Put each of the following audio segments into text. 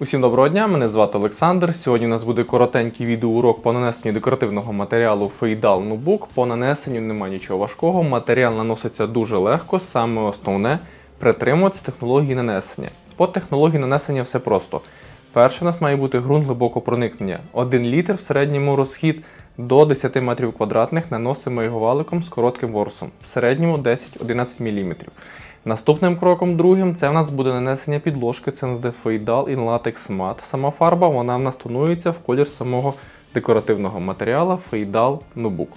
Усім доброго дня, мене звати Олександр. Сьогодні у нас буде коротенький відеоурок по нанесенню декоративного матеріалу Фейдал Нубук. По нанесенню немає нічого важкого. Матеріал наноситься дуже легко, саме основне притримуватися технології нанесення. По технології нанесення все просто. Перше, у нас має бути ґрунт глибокого проникнення. 1 літр в середньому розхід до 10 метрів квадратних наносимо його валиком з коротким ворсом, в середньому 10-11 мм. Наступним кроком другим це в нас буде нанесення підложки, фейдал і латекс мат. Сама фарба вона в нас тонується в колір самого декоративного матеріалу фейдал нубук.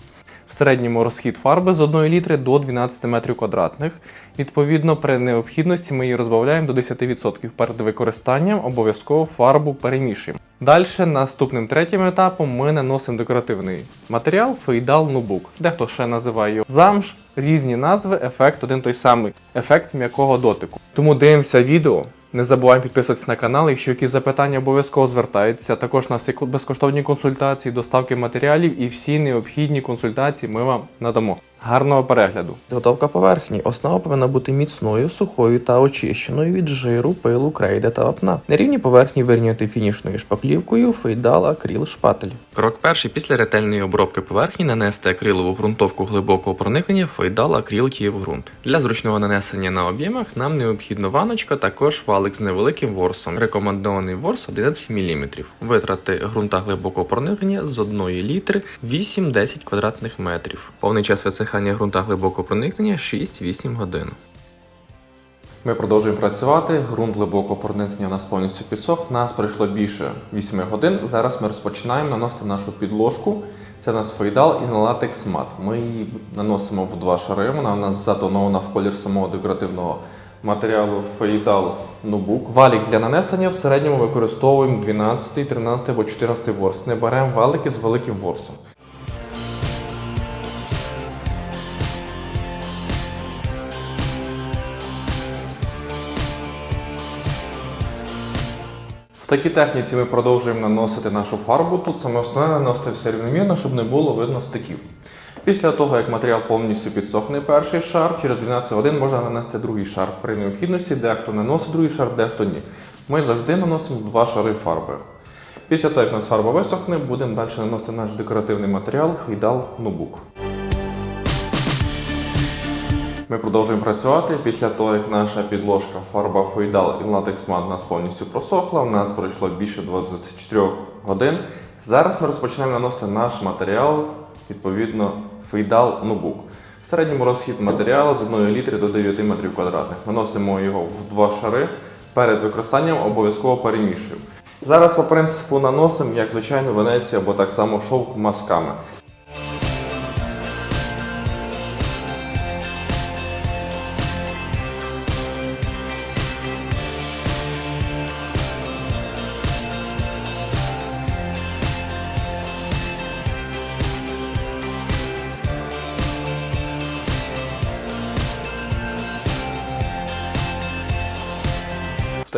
В середньому розхід фарби з 1 літри до 12 метрів квадратних. Відповідно, при необхідності ми її розбавляємо до 10%. Перед використанням обов'язково фарбу перемішуємо. Далі, наступним третім етапом, ми наносимо декоративний матеріал фейдал нубук. Дехто ще називає його замш, різні назви, ефект один той самий ефект м'якого дотику. Тому дивимося відео. Не забуваємо підписуватися на канал. Якщо якісь запитання, обов'язково звертаються. Також у нас є безкоштовні консультації, доставки матеріалів і всі необхідні консультації ми вам надамо. Гарного перегляду! Підготовка поверхні. Основа повинна бути міцною, сухою та очищеною від жиру, пилу, крейди та вапна. На рівні поверхні вирівняти фінішною шпаклівкою, фейдал, акріл, шпатель. Крок перший після ретельної обробки поверхні нанести акрилову ґрунтовку глибокого проникнення фейдал акрил ґрунт. Для зручного нанесення на об'ємах нам необхідна ваночка, також валик з невеликим ворсом. Рекомендований ворс 11 мм. Витрати ґрунта глибокого проникнення з 1 літри 8-10 квадратних метрів. Повний час висихання ґрунта глибокого проникнення 6-8 годин. Ми продовжуємо працювати. Ґрунт глибокого проникнення у нас повністю підсох. Нас пройшло більше 8 годин. Зараз ми розпочинаємо наносити нашу підложку. Це у нас фейдал і латекс мат. Ми її наносимо в два шари. Вона у нас затонована в колір самого декоративного матеріалу фейдал нубук. Валік для нанесення в середньому використовуємо 12, 13 або 14 ворс. Не беремо валики з великим ворсом. Такій техніці ми продовжуємо наносити нашу фарбу. Тут саме основне наносити все рівномірно, щоб не було видно стиків. Після того, як матеріал повністю підсохне перший шар, через 12 годин можна нанести другий шар. При необхідності дехто наносить другий шар, дехто ні. Ми завжди наносимо два шари фарби. Після того, як у нас фарба висохне, будемо далі наносити наш декоративний матеріал Фейдал Нубук. Ми продовжуємо працювати. Після того, як наша підложка фарба Фейдал і латекс мат у нас повністю просохла, у нас пройшло більше 24 годин. Зараз ми розпочнемо наносити наш матеріал, відповідно, Фейдал Нубук. В середньому розхід матеріалу з 1 літри до 9 метрів квадратних. Наносимо його в два шари. Перед використанням обов'язково перемішуємо. Зараз по принципу наносимо, як звичайно, Венецію або так само шовк мазками.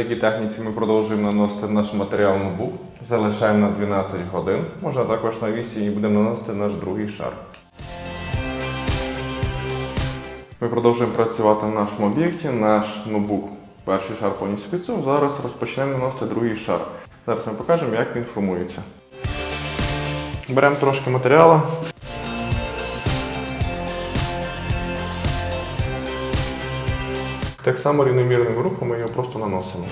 Такій техніці ми продовжуємо наносити наш матеріал на бук. Залишаємо на 12 годин. Можна також на 8 і будемо наносити наш другий шар. Ми продовжуємо працювати на нашому об'єкті. Наш ноутбук перший шар повністю підсув. Зараз розпочнемо наносити другий шар. Зараз ми покажемо, як він формується. Беремо трошки матеріалу. Так само рівномірним рухом ми його просто наносимо.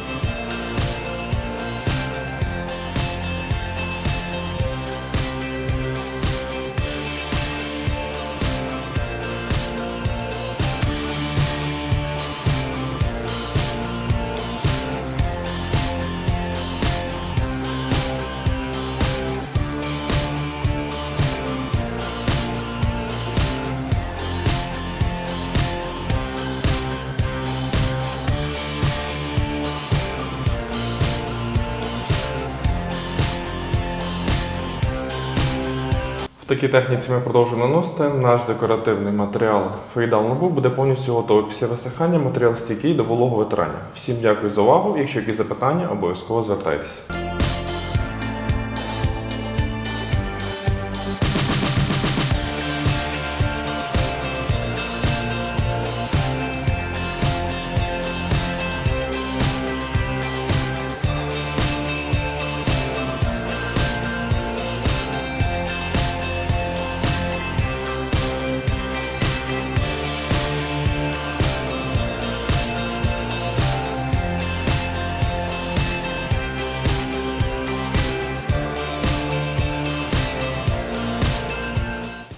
Такій техніці ми продовжуємо наносити. Наш декоративний матеріал Фейдал Набу буде повністю готовий. Після висихання матеріал стійкий до вологого витирання. Всім дякую за увагу. Якщо якісь запитання, обов'язково звертайтеся.